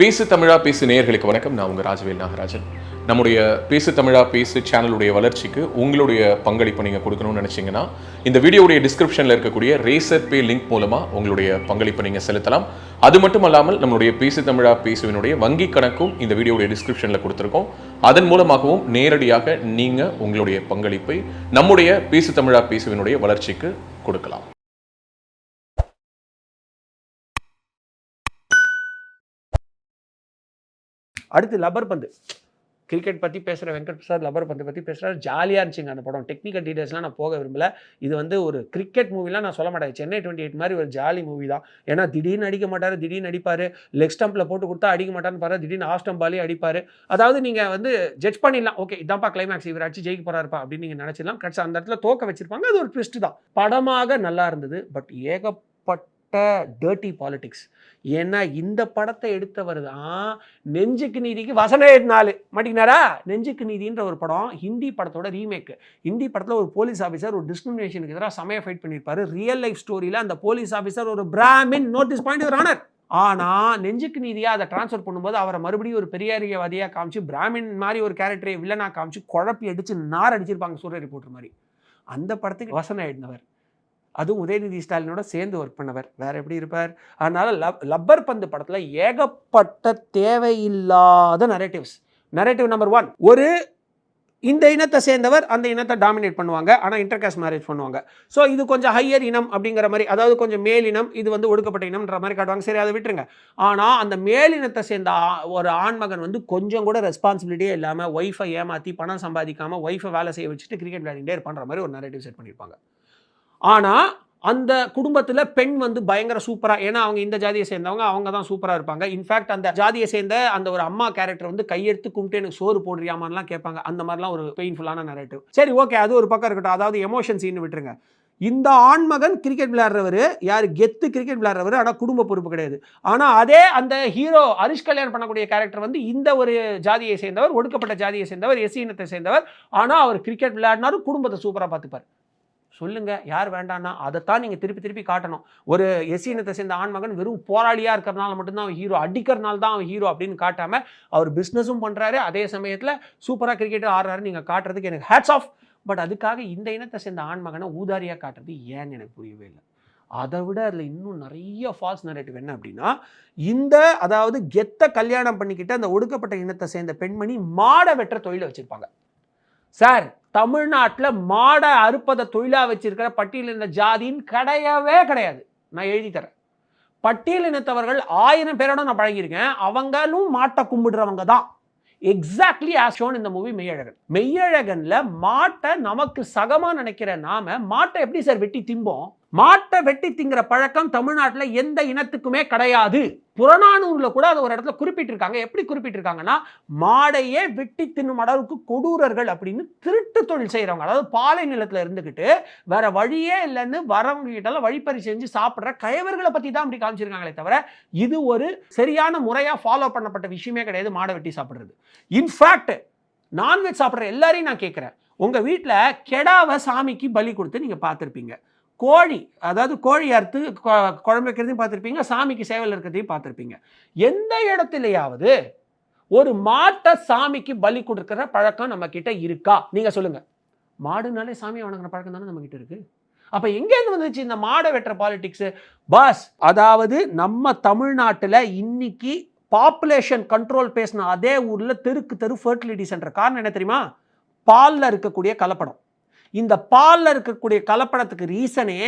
பேசு தமிழா பேசு நேயர்களுக்கு வணக்கம். நான் உங்க ராஜவேல் நாகராஜன். நம்முடைய பேசு தமிழா பேசு சேனலுடைய வளர்ச்சிக்கு உங்களுடைய பங்களிப்பு நீங்கள் கொடுக்கணும்னு நினச்சிங்கன்னா இந்த வீடியோடைய டிஸ்கிரிப்ஷனில் இருக்கக்கூடிய ரேசர் பே லிங்க் மூலமாக உங்களுடைய பங்களிப்பை நீங்கள் செலுத்தலாம். அது மட்டும் அல்லாமல் நம்மளுடைய பேசு தமிழா பேசுவினுடைய வங்கி கணக்கும் இந்த வீடியோடைய டிஸ்கிரிப்ஷனில் கொடுத்துருக்கோம். அதன் மூலமாகவும் நேரடியாக நீங்கள் உங்களுடைய பங்களிப்பை நம்முடைய பேசு தமிழா பேசுவினுடைய வளர்ச்சிக்கு கொடுக்கலாம். அடுத்து லப்பர் பந்து. கிரிக்கெட் பற்றி பேசுகிற வெங்கட் பிரசாத் லப்பர் பந்து பற்றி பேசுகிறாரு ஜாலியாக இருந்துச்சுங்க அந்த படம். டெக்னிக்கல் டீடைல்ஸ்லாம் நான் போக விரும்பல. இது வந்து ஒரு கிரிக்கெட் மூவிலாம் நான் சொல்ல மாட்டேன். சென்னை டுவெண்ட்டி எயிட் மாதிரி ஒரு ஜாலி மூவி தான். ஏன்னா திடீர்னு அடிக்க மாட்டார் திடீர்னு அடிப்பார். லெக் ஸ்டம்பில் போட்டு கொடுத்தா அடிக்க மாட்டார்னு பாரு. திடீர்னு ஆஃப் ஸ்டம்பாலே அடிப்பார். அதாவது நீங்கள் வந்து ஜட்ஜ் பண்ணிடலாம். ஓகே இதான்ப்பா கிளைமேக்ஸ் இவர் அடிச்சு ஜெயிக்க போகிறாருப்பா அப்படின்னு நீங்கள் நினச்சிடலாம். கட்சி அந்த இடத்துல தோக்க வச்சிருப்பாங்க. அது ஒரு ட்விஸ்ட் தான். படமாக நல்லா இருந்தது. பட் ஏக ஏகப்பட்ட டர்ட்டி பாலிட்டிக்ஸ் ஏன்னா இந்த படத்தை எடுத்தவர் தான் நெஞ்சுக்கு நீதிக்கு வசன நாலு மாட்டிக்கினாரா? நெஞ்சுக்கு நீதின்ற ஒரு படம் ஹிந்தி படத்தோட ரீமேக் ஹிந்தி படத்தில் ஒரு போலீஸ் ஆஃபீஸர் ஒரு டிஸ்கிரிமினேஷனுக்கு எதிராக செமையாக ஃபைட் பண்ணியிருப்பாரு. ரியல் லைஃப் ஸ்டோரியில் அந்த போலீஸ் ஆஃபீஸர் ஒரு பிராமின் நோட்டீஸ் பாயிண்ட் ஒரு ஆனர். ஆனால் நெஞ்சுக்கு நீதியாக அதை ட்ரான்ஸ்ஃபர் பண்ணும்போது அவரை மறுபடியும் ஒரு பெரியாரியவாதியாக காமிச்சு பிராமின் மாதிரி ஒரு கேரக்டரை வில்லனாக காமிச்சு குழப்பி அடித்து நார் அடிச்சிருப்பாங்க சூரிய ரிப்போர்ட்டர் மாதிரி. அந்த படத்துக்கு வசனம் எழுதினவர். அதுவும் உதயநிதி ஸ்டாலினோட சேர்ந்து ஒர்க் பண்ணவர். வேற எப்படி இருப்பார்? அதனால லப் லப்பர் பந்து படத்தில் ஏகப்பட்ட தேவையில்லாத நரேட்டிவ்ஸ் நரேட்டிவ் நம்பர் ஒன் ஒரு இந்த இனத்தை சேர்ந்தவர் அந்த இனத்தை டாமினேட் பண்ணுவாங்க. ஆனால் இன்டர்காஸ்ட் மேரேஜ் பண்ணுவாங்க. ஸோ இது கொஞ்சம் ஹையர் இனம் அப்படிங்கிற மாதிரி அதாவது கொஞ்சம் மேல் இனம் இது வந்து ஒடுக்கப்பட்ட இனம்ன்ற மாதிரி காட்டுவாங்க. சரி அதை விட்டுருங்க. ஆனால் அந்த மேலினத்தை சேர்ந்த ஒரு ஆண்மகன் வந்து கொஞ்சம் கூட ரெஸ்பான்சிபிலிட்டியே இல்லாமல் ஒய்ஃபை ஏமாற்றி பணம் சம்பாதிக்காமல் ஒய்ஃபை வேலை செய்ய வச்சுட்டு கிரிக்கெட் விளையாடிட்டே இருப்பான்ற மாதிரி ஒரு நரேட்டிவ் செட் பண்ணியிருப்பாங்க ஆனால் அந்த குடும்பத்தில் பெண் வந்து பயங்கர சூப்பராக ஏன்னா அவங்க இந்த ஜாதியை சேர்ந்தவங்க அவங்க தான் சூப்பராக இருப்பாங்க. இன்ஃபேக்ட் அந்த ஜாதியை சேர்ந்த அந்த ஒரு அம்மா கேரக்டர் வந்து கையெடுத்து கும்பிட்டு எனக்கு சோறு போடுறியாமான்லாம் கேட்பாங்க. அந்த மாதிரிலாம் ஒரு பெயின்ஃபுல்லான நரேட்டிவ் சரி ஓகே அது ஒரு பக்கம் இருக்கட்டும். அதாவது எமோஷன் சீன் விட்டுருங்க. இந்த ஆண்மகன் கிரிக்கெட் விளையாடுறவர் யார்? கெத்து கிரிக்கெட் விளையாடுறவர் ஆனால் குடும்ப பொறுப்பு கிடையாது. ஆனால் அதே அந்த ஹீரோ ஹரிஷ் கல்யாண் பண்ணக்கூடிய கேரக்டர் வந்து இந்த ஒரு ஜாதியை சேர்ந்தவர் ஒடுக்கப்பட்ட ஜாதியை சேர்ந்தவர் எஸ்சி இனத்தை சேர்ந்தவர். ஆனால் அவர் கிரிக்கெட் விளையாடினாலும் குடும்பத்தை சூப்பராக பார்த்துப்பார். சொல்லுங்க யார் வேண்டாம்னா அதைத்தான் நீங்கள் திருப்பி திருப்பி காட்டணும். ஒரு எஸ்சி இனத்தை சேர்ந்த ஆண்மகன் வெறும் போராளியாக இருக்கிறனால மட்டும்தான் அவன் ஹீரோ அடிக்கிறனால தான் அவன் ஹீரோ அப்படின்னு காட்டாமல் அவர் பிஸ்னஸும் பண்ணுறாரு அதே சமயத்தில் சூப்பராக கிரிக்கெட்டும் ஆடுறாரு நீங்கள் காட்டுறதுக்கு எனக்கு ஹேட்ஸ் ஆஃப் பட் அதுக்காக இந்த இனத்தை சேர்ந்த ஆண்மகனை ஊதாரியாக காட்டுறது ஏன்னு எனக்கு புரியவே இல்லை. அதை விட அதில் இன்னும் நிறைய ஃபால்ஸ் நரேட்டிவ் என்ன அப்படின்னா இந்த அதாவது கெத்த கல்யாணம் பண்ணிக்கிட்டு அந்த ஒடுக்கப்பட்ட இனத்தை சேர்ந்த பெண்மணி மாடை வெட்டுற தொழிலை வச்சுருப்பாங்க. சார் தமிழ்நாட்டில் மாடை அறுப்பதை தொழிலாக வச்சிருக்கிற பட்டியலின ஜாதின்னு கிடையவே கிடையாது. நான் எழுதி தரேன். பட்டியலினத்தவர்கள் ஆயிரம் பேரோட நான் பழகியிருக்கேன். அவங்களும் மாட்டை கும்பிடுறவங்க தான். எக்ஸாக்ட்லி ஆஸ் ஷோன் இந்த மூவி மெய்யழகன். மெய்யழகனில் மாட்டை நமக்கு சகமாக நினைக்கிற நாம மாட்டை எப்படி சார் வெட்டி திம்போம்? மாட்டை வெட்டி திங்கிற பழக்கம் தமிழ்நாட்டில் எந்த இனத்துக்குமே கிடையாது. புறநானூரில் கூட அதை ஒரு இடத்துல குறிப்பிட்டிருக்காங்க. எப்படி குறிப்பிட்டிருக்காங்கன்னா மாடையே வெட்டி தின்னும் அளவுக்கு கொடூரர்கள் அப்படின்னு திருட்டு தொழில் செய்கிறவங்க அதாவது பாலை நிலத்தில் இருந்துக்கிட்டு வேற வழியே இல்லைன்னு வரவங்க கிட்டலாம் வழிப்பறி செஞ்சு சாப்பிட்ற கயவர்களை பற்றி தான் அப்படி காமிச்சிருக்காங்களே தவிர இது ஒரு சரியான முறையாக ஃபாலோ பண்ணப்பட்ட விஷயமே கிடையாது மாடை வெட்டி சாப்பிட்றது. இன்ஃபேக்ட் நான்வெஜ் சாப்பிட்ற எல்லாரையும் நான் கேட்குறேன். உங்கள் வீட்டில் கெடாவை சாமிக்கு பலி கொடுத்து நீங்கள் பார்த்துருப்பீங்க. கோழி அதாவது கோழி அறுத்து குழம்பு வைக்கிறதையும் பார்த்துருப்பீங்க சாமிக்கு சேவல் இருக்கிறதையும் பார்த்துருப்பீங்க. எந்த இடத்துலையாவது ஒரு மாட்டை சாமிக்கு பலி கொடுக்குற பழக்கம் நம்ம கிட்ட இருக்கா? நீங்கள் சொல்லுங்கள் மாடுனாலே சாமி வணங்குற பழக்கம் தானே நம்ம கிட்ட அப்போ எங்கேருந்து வந்துச்சு இந்த மாடை வெட்டுற பாலிட்டிக்ஸு பாஸ் அதாவது நம்ம தமிழ்நாட்டில் இன்னைக்கு பாப்புலேஷன் கண்ட்ரோல் பேசின அதே ஊரில் தெருக்கு தெரு ஃபர்டிலிட்டி சென்டர் காரணம் என்ன தெரியுமா? பால்ல இருக்கக்கூடிய கலப்படம். இந்த பாலில் இருக்கக்கூடிய கலப்படத்துக்கு ரீசனே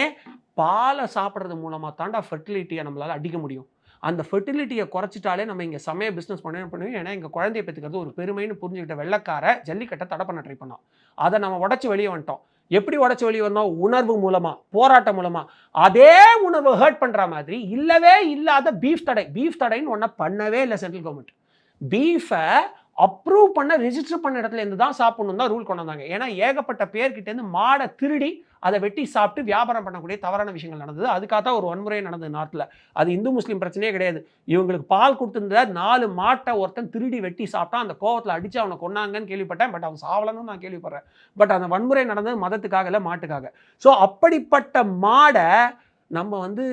பாலை சாப்பிட்றது மூலமாக தாண்டா ஃபெர்டிலிட்டியை நம்மளால் அடிக்க முடியும். அந்த ஃபெர்டிலிட்டியை குறைச்சிட்டாலே நம்ம இங்கே சமய பிஸ்னஸ் பண்ண பண்ணுவோம் ஏன்னா எங்கள் குழந்தைய பெற்றுக்கிறது ஒரு பெருமைன்னு புரிஞ்சுக்கிட்ட வெள்ளக்கார ஜல்லிக்கட்டை தடை பண்ண ட்ரை பண்ணோம் அதை நம்ம உடச்சி வெளியே வந்துட்டோம். எப்படி உடச்சி வெளியே வந்தோம்? உணர்வு மூலமாக போராட்டம் மூலமாக அதே உணர்வு ஹர்ட் பண்ணுற மாதிரி இல்லவே இல்லாத பீஃப் தடை. பீஃப் தடைன்னு ஒன்றை பண்ணவே இல்லை சென்ட்ரல் கவர்மெண்ட் பீஃபை அப்ரூவ் பண்ண ரிஜிஸ்டர் பண்ண இடத்துல இருந்து தான் சாப்பிடணும் தான் ரூல் கொண்டு வந்தாங்க. ஏன்னா ஏகப்பட்ட பேர்கிட்டேருந்து மாடை திருடி அதை வெட்டி சாப்பிட்டு வியாபாரம் பண்ணக்கூடிய தவறான விஷயங்கள் நடந்தது. அதுக்காக தான் ஒரு வன்முறை நடந்தது நாட்டில் அது இந்து முஸ்லீம் பிரச்சனையே கிடையாது. இவங்களுக்கு பால் கொடுத்துருந்த நாலு மாட்டை ஒருத்தன் திருடி வெட்டி சாப்பிட்டா அந்த கோவத்தில் அடித்து அவனை கொன்னாங்கன்னு கேள்விப்பட்டேன். பட் அவன் சாவலன்னு நான் கேள்விப்படுறேன். பட் அந்த வன்முறை நடந்தது மதத்துக்காக இல்லை மாட்டுக்காக. ஸோ அப்படிப்பட்ட மாடை நம்ம வந்து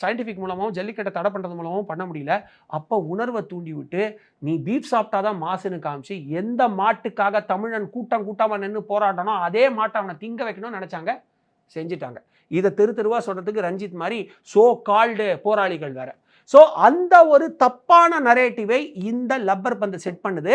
சயின்டிஃபிக் மூலமாகவும் ஜல்லிக்கட்டை தடை பண்ணுறது மூலமாகவும் பண்ண முடியல. அப்போ உணர்வை தூண்டி விட்டு நீ பீப் சாப்பிட்டாதான் மாசுன்னு காமிச்சு எந்த மாட்டுக்காக தமிழன் கூட்டம் கூட்டமாக நின்று போராட்டனோ அதே மாட்டை அவனை திங்க வைக்கணும்னு நினச்சாங்க செஞ்சிட்டாங்க. இதை தெரு தெருவாக சொல்கிறதுக்கு ரஞ்சித் மாதிரி சோ கால்டு போராளிகள் வேறு. ஸோ அந்த ஒரு தப்பான நரேட்டிவை இந்த லப்பர் பந்து செட் பண்ணுது.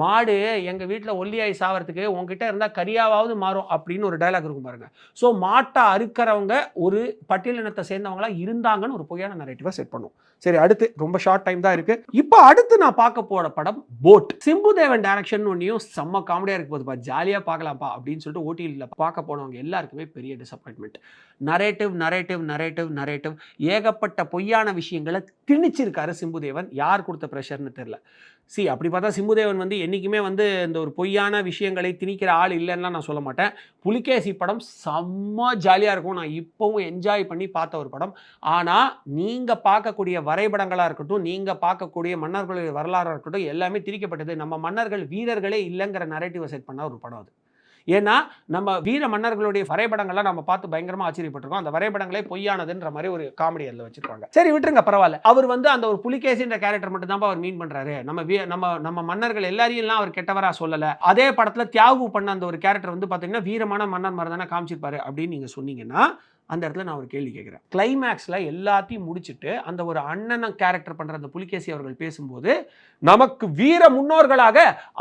மாடு எங்கள் வீட்டில் ஒல்லியாய் சாவறதுக்கு உங்ககிட்ட இருந்தால் கரியாவாவது மாறும் அப்படின்னு ஒரு டைலாக் இருக்கும் பாருங்க. ஸோ மாட்டை அறுக்கிறவங்க ஒரு பட்டியலினத்தை சேர்ந்தவங்களா இருந்தாங்கன்னு ஒரு பொய்யான நரேட்டிவாக செட் பண்ணும். சரி அடுத்து ரொம்ப ஷார்ட் டைம் தான் இருக்கு. இப்போ அடுத்து நான் பார்க்க போற படம் போட் சிம்பு தேவன் டைரக்ஷன் ஒன்றையும் செம்ம காமெடியாக இருக்கு போதுப்பா ஜாலியாக பார்க்கலாம்ப்பா அப்படின்னு சொல்லிட்டு ஓடியில் பார்க்க போனவங்க எல்லாருக்குமே பெரிய disappointment narrative narrative narrative narrative ஏகப்பட்ட பொய்யான விஷயங்களை திணிச்சிருக்காரு சிம்புதேவன். யார் கொடுத்த ப்ரெஷர்னு தெரில சி அப்படி பார்த்தா சிம்புதேவன் வந்து என்றைக்குமே வந்து இந்த ஒரு பொய்யான விஷயங்களை திணிக்கிற ஆள் இல்லைன்னா நான் சொல்ல மாட்டேன். புலிகேசி படம் செம்ம ஜாலியாக இருக்கும். நான் இப்போவும் என்ஜாய் பண்ணி பார்த்த ஒரு படம். ஆனால் நீங்கள் பார்க்கக்கூடிய வரைபடங்களாக இருக்கட்டும் நீங்கள் பார்க்கக்கூடிய மன்னர்களுடைய வரலாறாக இருக்கட்டும் எல்லாமே திரிக்கப்பட்டது நம்ம மன்னர்கள் வீரர்களே இல்லைங்கிற நரேட்டிவை செட் பண்ண ஒரு படம் அது. ஏன்னா நம்ம வீர மன்னர்களுடைய வரைபடங்கள்லாம் நம்ம பார்த்து பயங்கரமா ஆச்சரியப்பட்டிருக்கோம். அந்த வரைபடங்களே பொய்யானதுன்ற மாதிரி ஒரு காமெடி அதில் வச்சிருப்பாங்க. சரி விட்டுருங்க பரவாயில்ல. அவர் வந்து அந்த ஒரு புலிகேசின்ற கேரக்டர் மட்டும் தான் அவர் மீன் பண்றாரு. நம்ம நம்ம நம்ம மன்னர்கள் எல்லாரையும் எல்லாம் அவர் கெட்டவரா சொல்லல. அதே படத்துல தியாகு பண்ண அந்த ஒரு கேரக்டர் வந்து பாத்தீங்கன்னா வீரமான மன்னர் மாதிரி தானே காமிச்சிருப்பாரு அப்படின்னு நீங்க சொன்னீங்கன்னா அந்த இடத்துல நான் ஒரு கேள்வி கேட்குறேன். கிளைமேக்ஸில் எல்லாத்தையும் முடிச்சுட்டு அந்த ஒரு அண்ணனை கேரக்டர் பண்ணுற அந்த புலிகேசி அவர்கள் பேசும்போது நமக்கு வீர முன்னோர்களாக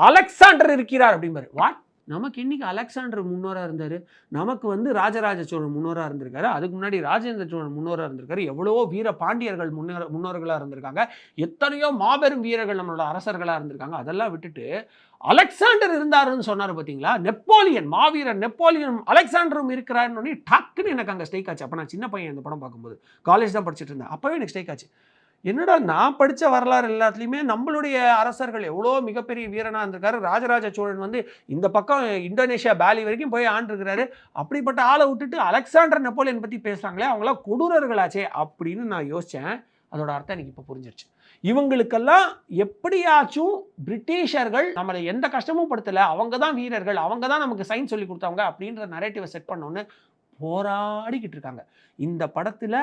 அலெக்சாண்டர் இருக்கிறார் அப்படிம்பாரு. வாட் நமக்கு இன்னைக்கு அலெக்சாண்டர் முன்னோராக இருந்தார். நமக்கு வந்து ராஜராஜ சோழன் முன்னோராக இருந்திருக்காரு. அதுக்கு முன்னாடி ராஜேந்திர சோழன் முன்னோராக இருந்திருக்காரு. எவ்வளவோ வீர பாண்டியர்கள் முன்னோர் முன்னோர்களாக இருந்திருக்காங்க. எத்தனையோ மாபெரும் வீரர்கள் நம்மளோட அரசர்களாக இருந்திருக்காங்க. அதெல்லாம் விட்டுட்டு அலெக்சாண்டர் இருந்தாருன்னு சொன்னார் பார்த்தீங்களா நெப்போலியன் மாவீரன் நெப்போலியன் அலெக்சாண்டரும் இருக்கிறாருன்னு டக்குன்னு எனக்கு அங்கே ஸ்டேக் ஆச்சு. அப்போ நான் சின்ன பையன் இந்த படம் பார்க்கும்போது. காலேஜ் தான் படிச்சுட்டு இருந்தேன். அப்போவே எனக்கு ஸ்டேக் ஆச்சு. என்னடா நான் படித்த வரலாறு எல்லாத்துலேயுமே நம்மளுடைய அரசர்கள் எவ்வளோ மிகப்பெரிய வீரனாக இருந்திருக்காரு. ராஜராஜ சோழன் வந்து இந்த பக்கம் இந்தோனேஷியா பேலி வரைக்கும் போய் ஆண்டிருக்கிறாரு. அப்படிப்பட்ட ஆளை விட்டுட்டு அலெக்சாண்டர் நெப்போலியன் பற்றி பேசுகிறாங்களே அவங்களாம் கொடூரர்களாச்சே அப்படின்னு நான் யோசித்தேன் அதோட அர்த்தம் எனக்கு இப்போ புரிஞ்சிருச்சு. இவங்களுக்கெல்லாம் எப்படியாச்சும் பிரிட்டிஷர்கள் நம்மளை எந்த கஷ்டமும் படுத்தலை அவங்க தான் வீரர்கள் அவங்க தான் நமக்கு சைன் சொல்லி கொடுத்தவங்க அப்படின்ற நரேட்டிவை செட் பண்ணோன்னு போராடிக்கிட்டு இருக்காங்க இந்த படத்தில்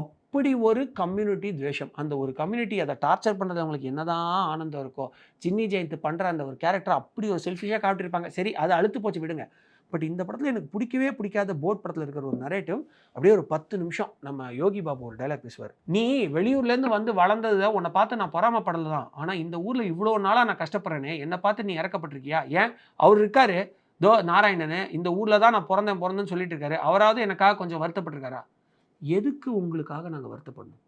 அப்படி ஒரு கம்யூனிட்டி துவேஷம். அந்த ஒரு கம்யூனிட்டி அதை டார்ச்சர் பண்ணுறது அவங்களுக்கு என்னதான் ஆனந்தம் இருக்கோ சின்னி ஜெயந்த் பண்ணுற அந்த ஒரு கேரக்டர் அப்படி ஒரு செல்ஃபிஷாக காட்டியிருப்பாங்க சரி அதை அழுத்து போச்சு விடுங்க. பட் இந்த படத்தில் எனக்கு பிடிக்கவே பிடிக்காத போட் படத்தில் இருக்கிற ஒரு நரேட்டிவ் அப்படியே ஒரு பத்து நிமிஷம் நம்ம யோகி பாபு ஒரு டைலாக் பேசுவார். நீ வெளியூர்லேருந்து வந்து வளர்ந்ததை உன்னை பார்த்து நான் பொறாமப்படலை தான் ஆனால் இந்த ஊரில் இவ்வளோ நாளாக நான் கஷ்டப்படுறேனே. என்னை பார்த்து நீ இறக்கப்பட்டிருக்கியா? ஏன்? அவர் இருக்காரு. தோ நாராயணனு இந்த ஊரில் தான் நான் பிறந்தேன் பிறந்தேன்னு சொல்லிட்டு இருக்காரு அவராவது எனக்காக கொஞ்சம் வருத்தப்பட்டிருக்காரா? எதுக்கு உங்களுக்காக நாங்கள் வருத்தப்படணும்?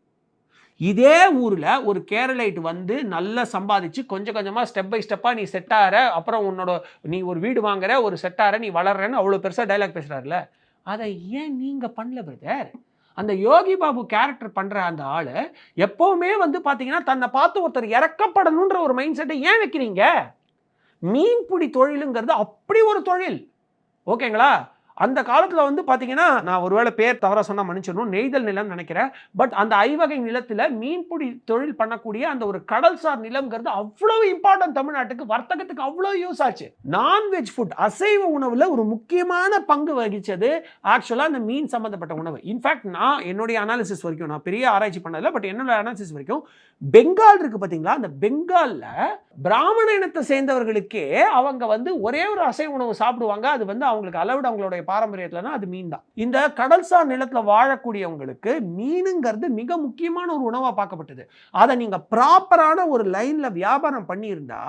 இதே ஊரில் ஒரு கேரளைட் வந்து நல்லா சம்பாதிச்சு கொஞ்சம் கொஞ்சமாக ஸ்டெப் பை ஸ்டெப்பாக நீ செட் ஆகிற அப்புறம் உன்னோட நீ ஒரு வீடு வாங்குற ஒரு செட் ஆகிற நீ வளர்றன்னு அவ்வளோ பெருசாக டைலாக் பேசுகிறாருல அதை ஏன் நீங்கள் பண்ணல பிரதர் அந்த யோகி பாபு கேரக்டர் பண்ணுற அந்த ஆள் எப்போவுமே வந்து பார்த்தீங்கன்னா தன்னை பார்த்து ஒருத்தர் இறக்கப்படணுன்ற ஒரு மைண்ட் செட்டை ஏன் வைக்கிறீங்க? மீன்பிடி தொழிலுங்கிறது அப்படி ஒரு தொழில். ஓகேங்களா? அந்த காலத்தில் வந்து பார்த்தீங்கன்னா நான் ஒருவேளை பேர் தவறாக சொன்னால் மன்னிச்சிடணும் நெய்தல் நிலம் நினைக்கிறேன். பட் அந்த ஐவகை நிலத்தில் மீன்பிடி தொழில் பண்ணக்கூடிய அந்த ஒரு கடல்சார் நிலம்ங்கிறது அவ்வளோ இம்பார்ட்டன்ட் தமிழ்நாட்டுக்கு வர்த்தகத்துக்கு அவ்வளோ யூஸ் ஆச்சு. நான்வெஜ் ஃபுட் அசைவ உணவில் ஒரு முக்கியமான பங்கு வகித்தது ஆக்சுவலாக அந்த மீன் சம்மந்தப்பட்ட உணவு. இன்ஃபேக்ட் நான் என்னுடைய அனாலிசிஸ் வரைக்கும் நான் பெரிய ஆராய்ச்சி பண்ணதில்லை பட் என்னோட அனாலிசிஸ் வரைக்கும் பெங்கால் இருக்குது பார்த்தீங்களா அந்த பெங்காலில் பிராமண இனத்தை சேர்ந்தவர்களுக்கே அவங்க வந்து ஒரே ஒரு அசைவ உணவு சாப்பிடுவாங்க. அது வந்து அவங்களுக்கு அளவிட அவங்களுடைய பாரம்பரியத்துலனா அது மீன் தான் இந்த கடல்சார் நிலத்தில் வாழக்கூடியவங்களுக்கு மீனுங்கிறது மிக முக்கியமான ஒரு உணவாக பார்க்கப்பட்டது. அதை நீங்கள் ப்ராப்பரான ஒரு லைனில் வியாபாரம் பண்ணியிருந்தா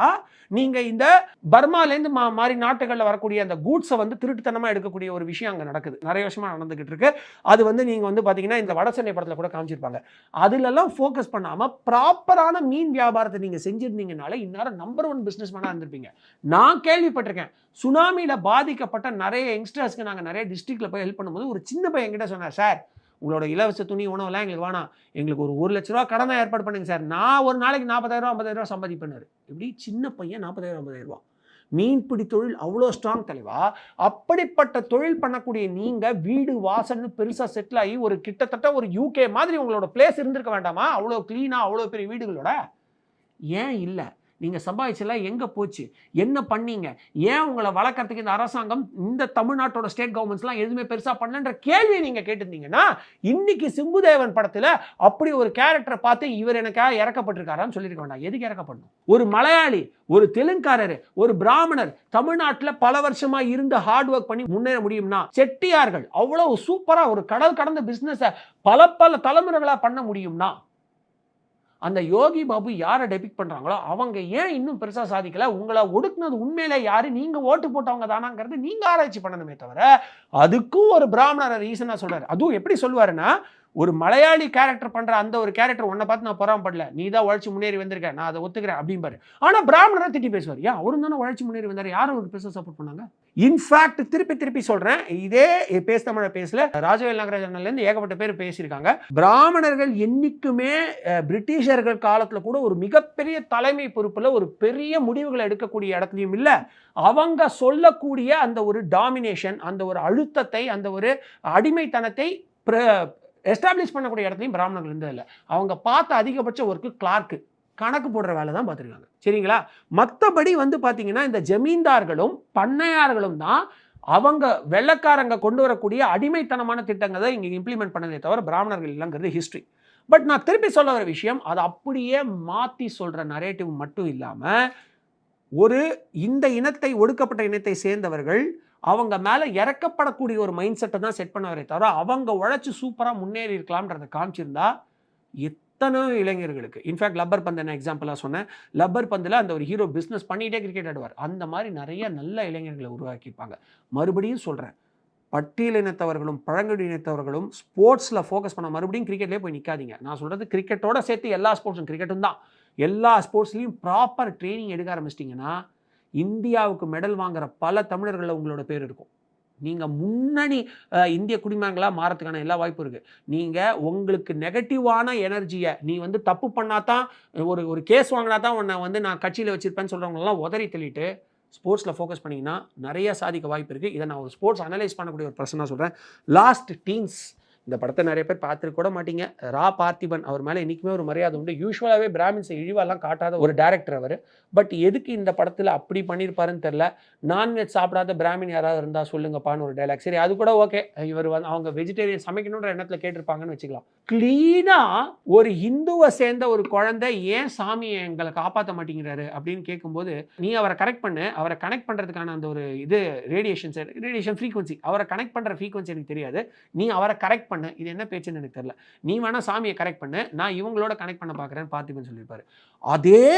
நீங்கள் இந்த பர்மாலேருந்து மா மாதிரி நாட்டுகளில் வரக்கூடிய அந்த கூட்ஸை வந்து திருட்டுத்தனமாக எடுக்கக்கூடிய ஒரு விஷயம் அங்கே நடக்குது. நிறைய வருஷமாக நடந்துகிட்டு இருக்கு. அது வந்து நீங்கள் வந்து பார்த்தீங்கன்னா இந்த வடசென்னை படத்தில் கூட காமிச்சிருப்பாங்க. அதுலலாம் ஃபோக்கஸ் பண்ணாமல் ப்ராப்பரான மீன் வியாபாரத்தை நீங்கள் செஞ்சுருந்தீங்கனால நேரம் நம்பர் ஒன் பிஸ்னஸ் மேனாக இருந்திருப்பீங்க. நான் கேள்விப்பட்டிருக்கேன். சுனாமியில் பாதிக்கப்பட்ட நிறைய யங்ஸ்டர்ஸ்க்கு நாங்கள் நிறைய டிஸ்ட்ரிக்டில் போய் ஹெல்ப் பண்ணும்போது ஒரு சின்ன பையன் என்கிட்ட சொன்னார் சார் உங்களோட இலவச துணி உணவுலாம் எங்களுக்கு வேணாம். எங்களுக்கு ஒரு ஒரு லட்ச ரூபா கடனை ஏற்பாடு பண்ணுங்க சார். நான் ஒரு நாளைக்கு நாற்பதாயிரம் ஐம்பதாயிரம் ரூபா சம்பாதிப்பேனாரு இப்படி சின்ன பையன் நாற்பதாயிரம் ஐம்பதாயிரம் ரூபா மீன்பிடி தொழில் அவ்வளோ ஸ்ட்ராங் தலைவா. அப்படிப்பட்ட தொழில் பண்ணக்கூடிய நீங்கள் வீடு வாசல்னு பெருசாக செட்டில் ஆகி ஒரு கிட்டத்தட்ட ஒரு யூகே மாதிரி உங்களோட பிளேஸ் இருந்திருக்க வேண்டாமா? அவ்வளோ க்ளீனாக அவ்வளோ பெரிய வீடுகளோட? ஏன் இல்லை? நீங்கள் சம்பாதிச்செல்லாம் எங்கே போச்சு? என்ன பண்ணீங்க? ஏன் உங்களை வளர்க்கறதுக்கு இந்த அரசாங்கம் இந்த தமிழ்நாட்டோட ஸ்டேட் கவர்மெண்ட்ஸ்லாம் எதுவுமே பெருசாக பண்ணலன்ற கேள்வியை நீங்கள் கேட்டிருந்தீங்கன்னா இன்னைக்கு சிம்புதேவன் படத்தில் அப்படி ஒரு கேரக்டரை பார்த்து இவர் எனக்காக இறக்கப்பட்டிருக்காரான்னு சொல்லியிருக்க வேண்டாம். எதுக்கு இறக்கப்படணும்? ஒரு மலையாளி ஒரு தெலுங்காரர் ஒரு பிராமணர் தமிழ்நாட்டில் பல வருஷமா இருந்து ஹார்ட் ஒர்க் பண்ணி முன்னேற முடியும்னா செட்டியார்கள் அவ்வளோ சூப்பராக ஒரு கடல் கடந்த பிஸ்னஸை பல பல தலைமுறைகளா பண்ண முடியும்னா அந்த யோகி பாபு யாரை டெபிக் பண்ணுறாங்களோ அவங்க ஏன் இன்னும் பெருசாக சாதிக்கலை? உங்களை ஒடுக்குனது உண்மையில யார்? நீங்கள் ஓட்டு போட்டவங்க தானாங்கிறது நீங்கள் ஆராய்ச்சி பண்ணணுமே தவிர அதுக்கும் ஒரு பிராமணரை ரீசனாக சொல்கிறார் அதுவும் எப்படி சொல்லுவாருன்னா ஒரு மலையாளி கேரக்டர் பண்ணுற அந்த ஒரு கேரக்டர் உன்னை பார்த்து நான் பொறாமப்படல. நீ தான் உழைச்சி முன்னேறி வந்திருக்க. நான் அதை ஒத்துக்கிறேன் அப்படிம்பாரு. ஆனால் பிராமணரை திட்டி பேசுவார். ஏன்? அவரும் தானே உழைச்சி முன்னேறி வந்தார். யாரும் ஒரு பெருசாக சப்போர்ட் பண்ணாங்க? இன்ஃபேக்ட் திருப்பி திருப்பி சொல்றேன். இதே பேச தமிழ பேசல ராஜவேல் நாகராஜன்லேருந்து ஏகப்பட்ட பேர் பேசியிருக்காங்க. பிராமணர்கள் என்னைக்குமே பிரிட்டிஷர்கள் காலத்தில் கூட ஒரு மிகப்பெரிய தலைமை பொறுப்பில் ஒரு பெரிய முடிவுகளை எடுக்கக்கூடிய இடத்துலையும் இல்லை. அவங்க சொல்லக்கூடிய அந்த ஒரு டாமினேஷன் அந்த ஒரு அழுத்தத்தை அந்த ஒரு அடிமைத்தனத்தை எஸ்டாப்ளிஷ் பண்ணக்கூடிய இடத்துலையும் பிராமணர்கள் இருந்ததில்லை. அவங்க பார்த்த அதிகபட்ச ஒர்க்கு கிளார்க்கு கணக்கு போடுற வேலை தான் பார்த்துருக்காங்க. சரிங்களா? மற்றபடி வந்து பார்த்தீங்கன்னா இந்த ஜமீன்தார்களும் பண்ணையார்களும் தான் அவங்க வெள்ளக்காரங்க கொண்டு வரக்கூடிய அடிமைத்தனமான திட்டங்கள் தான் இங்கே இம்ப்ளிமெண்ட் பண்ணதே தவிர பிராமணர்கள் இல்லைங்கிறது ஹிஸ்ட்ரி பட் நான் திருப்பி சொல்ல வர விஷயம் அதை அப்படியே மாற்றி சொல்கிற நரேட்டிவ் மட்டும் இல்லாமல் ஒரு இந்த இனத்தை ஒடுக்கப்பட்ட இனத்தை சேர்ந்தவர்கள் அவங்க மேலே இறக்கப்படக்கூடிய ஒரு மைண்ட் செட்டை தான் செட் பண்ண வரே தவிர அவங்க உழைச்சி சூப்பராக முன்னேறி இருக்கலாம்ன்றதை காமிச்சிருந்தா அத்தனை இளைஞர்களுக்கு? இன்ஃபேக்ட் லப்பர் பந்து என்ன எக்ஸாம்பிளாக சொன்னேன். லப்பர் பந்தில் அந்த ஒரு ஹீரோ பிஸ்னஸ் பண்ணிகிட்டே கிரிக்கெட் ஆடுவார். அந்த மாதிரி நிறைய நல்ல இளைஞர்களை உருவாக்கியிருப்பாங்க. மறுபடியும் சொல்கிறேன் பட்டியலினத்தவர்களும் பழங்குடியினத்தவர்களும் ஸ்போர்ட்ஸில் ஃபோக்கஸ் பண்ண மறுபடியும் கிரிக்கெட்லேயே போய் நிற்காதீங்க நான் சொல்கிறது கிரிக்கெட்டோட சேர்த்து எல்லா ஸ்போர்ட்ஸும் கிரிக்கெட்டும் தான். எல்லா ஸ்போர்ட்ஸ்லேயும் ப்ராப்பர் ட்ரைனிங் எடுக்க ஆரம்பிச்சிட்டிங்கன்னா இந்தியாவுக்கு மெடல் வாங்குற பல தமிழர்களில் உங்களோட பேர் இருக்கும். நீங்கள் முன்னணி இந்திய குடிமகங்களாக மாறத்துக்கான எல்லா வாய்ப்பும் இருக்குது நீங்கள் உங்களுக்கு நெகட்டிவான எனர்ஜியை நீ வந்து தப்பு பண்ணாதான் ஒரு ஒரு கேஸ் வாங்கினா தான் உன்னை வந்து நான் கட்சியில் வச்சுருப்பேன்னு சொல்கிறவங்களெல்லாம் உதறி தள்ளிட்டு ஸ்போர்ட்ஸில் ஃபோக்கஸ் பண்ணிங்கன்னா நிறைய சாதிக்க வாய்ப்பு இருக்குது இதை நான் ஒரு ஸ்போர்ட்ஸ் அனலைஸ் பண்ணக்கூடிய ஒரு பர்சனாக சொல்கிறேன் லாஸ்ட் டீன்ஸ் இந்த படத்தை நிறைய பேர் பார்த்துருக்க கூட மாட்டீங்க. ரா பார்த்திபன் அவர் மேலே இன்றைக்குமே ஒரு மரியாதை உண்டு. யூஸ்வலாகவே பிராமின்ஸை இழிவாலாம் காட்டாத ஒரு டேரக்டர் அவர். பட் எதுக்கு இந்த படத்தில் அப்படி பண்ணியிருப்பாருன்னு தெரில. நான்வெஜ் சாப்பிடாத பிராமின் யாராவது இருந்தால் சொல்லுங்கப்பான்னு ஒரு டைலாக் சரி அது கூட ஓகே இவர் வந்து அவங்க வெஜிடேரியன் சமைக்கணுன்ற எண்ணத்தில் கேட்டிருப்பாங்கன்னு வச்சுக்கலாம். க்ளீனாக ஒரு இந்துவை சேர்ந்த ஒரு குழந்தை ஏன் சாமியை எங்களை காப்பாற்ற மாட்டேங்கிறாரு அப்படின்னு கேட்கும்போது நீ அவரை கரெக்ட் பண்ணு. அவரை கனெக்ட் பண்ணுறதுக்கான அந்த ஒரு இது ரேடியேஷன் ரேடியேஷன் ஃப்ரீக்வன்சி அவரை கனெக்ட் பண்ணுற ஃப்ரீக்வன்சி எனக்கு தெரியாது. நீ அவரை கரெக்ட் பண்ணு. இது என்ன பேச்சுன்னு எனக்கு தெரியல. நீ வேணா சாமியை கரெக்ட் பண்ணு. நான் இவங்களோட கனெக்ட் பண்ண பார்க்குறேன்னு பார்த்திபன் சொல்லியிருப்பாரு. அதே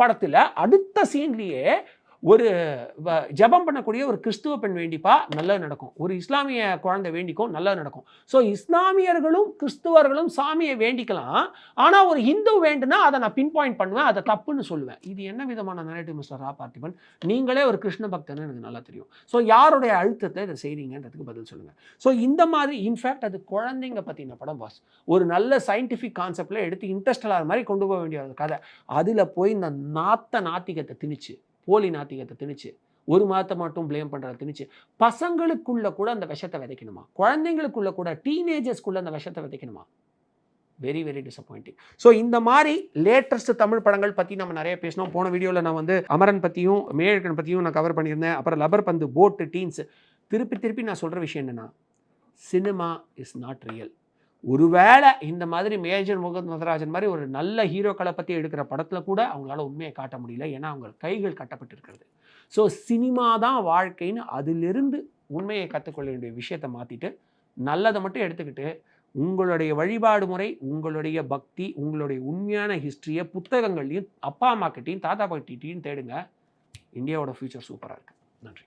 படத்தில் அடுத்த சீன்லேயே ஒரு வ- ஜெபம் பண்ணக்கூடிய ஒரு கிறிஸ்துவ பெண் வேண்டிப்பா நல்லது நடக்கும். ஒரு இஸ்லாமிய குழந்தை வேண்டிக்கும் நல்லது நடக்கும். ஸோ இஸ்லாமியர்களும் கிறிஸ்துவர்களும் சாமியை வேண்டிக்கலாம். ஆனால் ஒரு இந்து வேண்டுனா அதை நான் பின் பாயிண்ட் பண்ணுவேன் அதை தப்புன்னு சொல்லுவேன். இது என்ன விதமான நரேட்டிவ் மிஸ்டர் ரா பார்த்திபன்? நீங்களே ஒரு கிருஷ்ண பக்தன்னு எனக்கு நல்லா தெரியும். ஸோ யாருடைய அழுத்தத்தை இதை செய்கிறீங்கன்றதுக்கு பதில் சொல்லுங்கள் ஸோ இந்த மாதிரி இன்ஃபேக்ட் அது குழந்தைங்க பற்றின படம் பாஸ் ஒரு நல்ல சயின்டிஃபிக் கான்செப்டில் எடுத்து இன்ட்ரெஸ்டலாக மாதிரி கொண்டு போக வேண்டிய ஒரு கதை. அதில் போய் இந்த நாத்த நாத்திகத்தை திணிச்சு போலி நாத்திகத்தை திணிச்சு ஒரு மதத்தை மட்டும் ப்ளேம் பண்ணுறத திணிச்சு பசங்களுக்குள்ள கூட அந்த விஷத்தை விதைக்கணுமா? குழந்தைங்களுக்குள்ள கூட டீனேஜர்ஸ்க்குள்ள அந்த விஷத்தை விதைக்கணுமா? வெரி வெரி டிசப்பாயிண்டிங் ஸோ இந்த மாதிரி லேட்டஸ்ட் தமிழ் படங்கள் பற்றி நம்ம நிறைய பேசினோம். போன வீடியோவில் நான் வந்து அமரன் பற்றியும் மேழகன் பற்றியும் நான் கவர் பண்ணியிருந்தேன். அப்புறம் லபர் பந்து போட்டு டீன்ஸ் திருப்பி திருப்பி நான் சொல்கிற விஷயம் என்னென்னா சினிமா இஸ் நாட் ரியல் ஒருவேளை இந்த மாதிரி மேஜர் முகத் மதராஜன் மாதிரி ஒரு நல்ல ஹீரோக்களை பற்றி எடுக்கிற படத்தில் கூட அவங்களால உண்மையை காட்ட முடியல. ஏன்னா அவங்க கைகள் கட்டப்பட்டிருக்கிறது. ஸோ சினிமா தான் வாழ்க்கைன்னு அதிலிருந்து உண்மையை கற்றுக்கொள்ள வேண்டிய விஷயத்தை மாற்றிட்டு நல்லதை மட்டும் எடுத்துக்கிட்டு உங்களுடைய வழிபாடு முறை உங்களுடைய பக்தி உங்களுடைய உண்மையான ஹிஸ்ட்ரியை புத்தகங்கள்லையும் அப்பா அம்மா கிட்டேயும் தாத்தா பாட்டிகிட்டையும் தேடுங்க. இந்தியாவோட ஃப்யூச்சர் சூப்பராக இருக்குது நன்றி.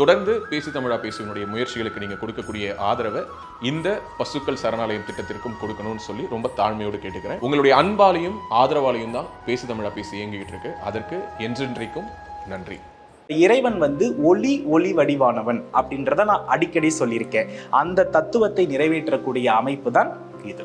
தொடர்ந்து பேசி தமிழா பேசுவனுடைய முயற்சிகளுக்கு நீங்கள் கொடுக்கக்கூடிய ஆதரவை இந்த பசுக்கள் சரணாலயம் திட்டத்திற்கும் கொடுக்கணும்னு சொல்லி ரொம்ப தாழ்மையோடு கேட்டுக்கிறேன். உங்களுடைய அன்பாலையும் ஆதரவாலையும் தான் பேசி தமிழா பேசி இயங்கிக்கிட்டு இருக்கு. அதற்கு என்றென்றைக்கும் நன்றி. இறைவன் வந்து ஒளி ஒளி வடிவானவன் அப்படின்றத நான் அடிக்கடி சொல்லியிருக்கேன். அந்த தத்துவத்தை நிறைவேற்றக்கூடிய அமைப்பு தான் இது.